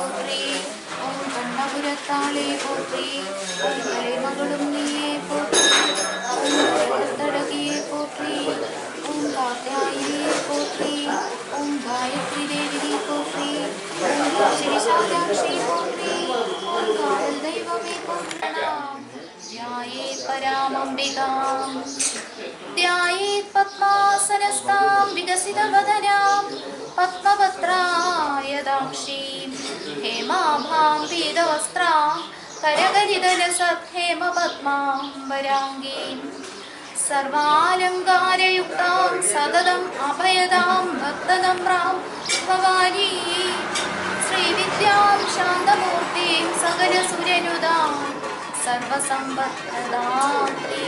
போற்றி ஓம் கண்ணபுரத்தாளே போற்றி ஓம் கலைமகளும் நீயே போற்றி ஓம் தடகியே போற்றி ஓம் காத்தியாயினியே போற்றி ஓம் காயத்ரி தேவி போற்றி ஓம் ஸ்ரீ சாயாட்சி போற்றி ஓம் காவல் தெய்வமே போற்றலாம் ध्यायेत् परामम्बिकाम् ध्यायेत् पद्मासनस्तां विकसितवदनां पद्मपत्रायदाक्षीं हेमाभां पीतवस्त्रां करगलितरसत्हेमपद्माम्बराङ्गीं सर्वालङ्कारयुक्तां सततम् अभयदां भक्तनम्रां भवानी श्रीविद्यां शान्तमूर्तिं सकलसुरनुदां सर्वसम्पत्प्रदात्री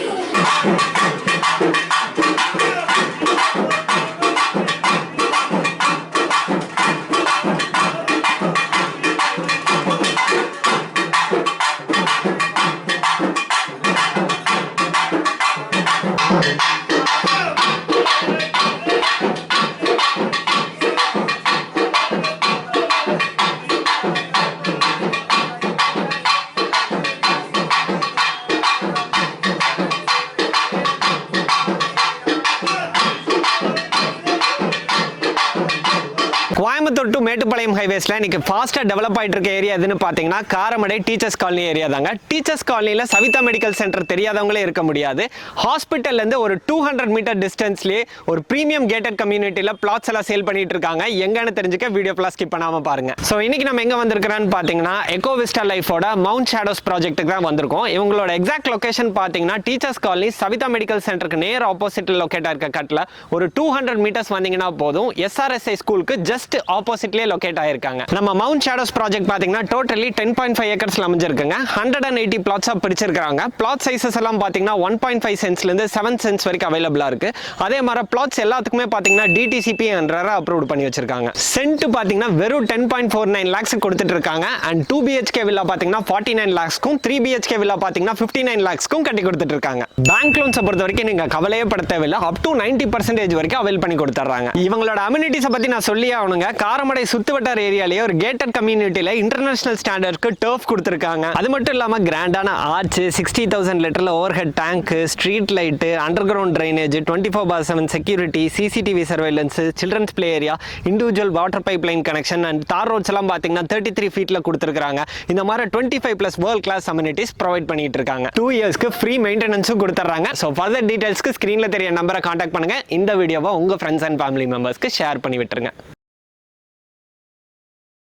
கோயம்புத்தூர் டு மேட்டுப்பாளையம் ஹைவேஸில் இன்றைக்கி ஃபாஸ்ட்டாக டெவலப் ஆகிட்டு இருக்க ஏரியா எதுன்னு பார்த்தீங்கன்னா காரமடை டீச்சர்ஸ் காலனி ஏரியா தாங்க. டீச்சர்ஸ் காலனியில் சவிதா மெடிக்கல் சென்டர் தெரியாதவங்களே இருக்க முடியாது. ஹாஸ்பிட்டல்லேருந்து ஒரு டூ ஹண்ட்ரட் மீட்டர் டிஸ்டன்ஸ்லேயே ஒரு ப்ரீமியம் கேட்டட் கம்யூனிட்டியில் பிளாட்ஸ் எல்லாம் சேல் பண்ணிட்டு இருக்காங்க. எங்கன்னு தெரிஞ்சுக்க வீடியோ ஃபுல்லாக ஸ்கிப் பண்ணாமல் பாருங்க. ஸோ இன்றைக்கி நம்ம எங்கே வந்திருக்கிறோன்னு பார்த்தீங்கன்னா எக்கோ விஸ்டா லைஃபோட மவுண்ட் ஷேடோஸ் ப்ராஜெக்ட்டுக்கு தான் வந்திருக்கோம். இவங்களோட எக்ஸாக்ட் லொக்கேஷன் பார்த்தீங்கன்னா டீச்சர்ஸ் காலனி சவிதா மெடிக்கல் சென்டருக்கு நேர் ஆப்போசிட்டில் லொக்கேட்டாக இருக்க கட்டில் ஒரு டூ ஹண்ட்ரட் மீட்டர்ஸ் வந்தீங்கன்னா போதும். எஸ்ஆர்எஸ்ஐ ஸ்கூலுக்கு ஜஸ்ட் ஆப்போசிட்லேயே லொக்கேட் ஆயிருக்காங்க. நம்ம மவுண்ட் ஷேடோஸ் ப்ராஜெக்ட் பார்த்தீங்கன்னா டோட்டலி டென் பாயிண்ட் ஃபைவ் ஏக்கர்ஸ்ல அமைஞ்சிருக்குங்க. ஹண்ட்ரட் அண்ட் எயிட்டி பிளாட்ஸாக பிடிச்சிருக்காங்க பிளாட் சைஸஸ் எல்லாம் பார்த்தீங்கன்னா ஒன் பாயிண்ட் ஃபைவ் சென்ஸ்லேருந்து செவன் சென்ஸ் வரைக்கும் அவைலபிளாக இருக்கு. அதே மாதிரி பிளாட்ஸ் எல்லாத்துக்குமே பார்த்தீங்கன்னா டிடிசிபி என்ற அப்ரூவ் பண்ணி வச்சிருக்காங்க. சென்ட் பார்த்தீங்கன்னா வெறும் ten point four nine lakhs கொடுத்துட்டு இருக்காங்க. அண்ட் டூ பிஹெச்கே வில்லா பார்த்தீங்கன்னா ஃபார்ட்டி நைன் லேக்ஸ்க்கும் த்ரீ பிஹெச்கே வில்லா பார்த்தீங்கன்னா ஃபிஃப்டி நைன் லேக்ஸ்க்கும் கட்டி கொடுத்துட்டு இருக்காங்க. பேங்க் லோன்ஸை பொறுத்த வரைக்கும் நீங்கள் கவலையே பட தேவையில்லை அப் டு நைன்டி பர்சன்டேஜ் வரைக்கும் அவைல் பண்ணி கொடுத்துட்றாங்க. இவங்களோட அம்யூனிட்டிஸை பற்றி நான் சொல்லி ஆகணுங்க காரமடை சுத்துவட்டார் ஏரியாலேயே ஒரு கேட்டட் கம்யூனிட்டியில இன்டர்நேஷனல் ஸ்டாண்டர்ட்க்கு டர்ஃப் கொடுத்துருக்காங்க. அது மட்டும் இல்லாமல் கிராண்டான ஆர்ச் சிக்ஸ்டி தௌசண்ட் லிட்டரில் over head tank street light under ground drainage twenty four by seven security CCTV surveillance children's play area individual water pipe line connection and தார் ரோட்ஸ் எல்லாம் பார்த்தீங்கன்னா தேர்ட்டி த்ரீ ஃபீட்டில் கொடுத்துருக்காங்க இந்த மாதிரி twenty five plus world class amenities provide பண்ணிட்டு இருக்காங்க. Two இயர்ஸ்க்கு ஃப்ரீ மெயின்டெனன்ஸும் கொடுத்துட்றாங்க ஸோ ஃபர்தர் டீட்டெயில்ஸ்க்கு ஸ்க்ரீனில் தெரிய நம்பரை காண்டாக்ட் பண்ணுங்க. இந்த வீடியோவை உங்கள் ஃப்ரெண்ட்ஸ் அண்ட் ஃபேமிலி மெம்பர்ஸ்க்கு ஷேர் பண்ணி விட்டுருங்க.